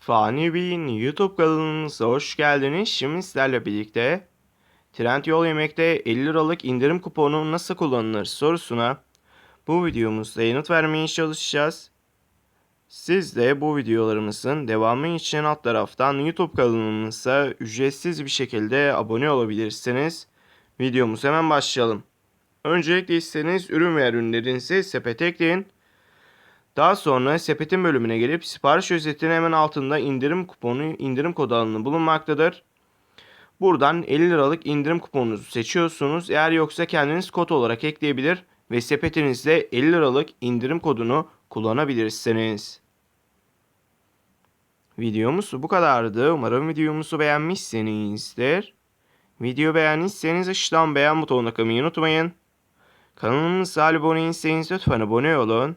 Fani Bey'in YouTube kanalımıza hoş geldiniz. Şimdi sizlerle birlikte Trendyol Yemek'te 50 liralık indirim kuponu nasıl kullanılır sorusuna bu videomuzda yanıt vermeye çalışacağız. Siz de bu videolarımızın devamı için alt taraftan YouTube kanalımıza ücretsiz bir şekilde abone olabilirsiniz. Videomuza hemen başlayalım. Öncelikle istediğiniz ürün veya ürünlerinizi sepete ekleyin. Daha sonra sepetin bölümüne gelip sipariş özetinin hemen altında indirim kuponu, indirim kod alanı bulunmaktadır. Buradan 50 liralık indirim kuponunuzu seçiyorsunuz. Eğer yoksa kendiniz kod olarak ekleyebilir ve sepetinizde 50 liralık indirim kodunu kullanabilirsiniz. Videomuz bu kadardı. Umarım videomuzu beğenmişsinizdir. Video beğendiyseniz aşağıdan beğen butonuna kılmayı unutmayın. Kanalımıza abone değilseniz lütfen abone olun.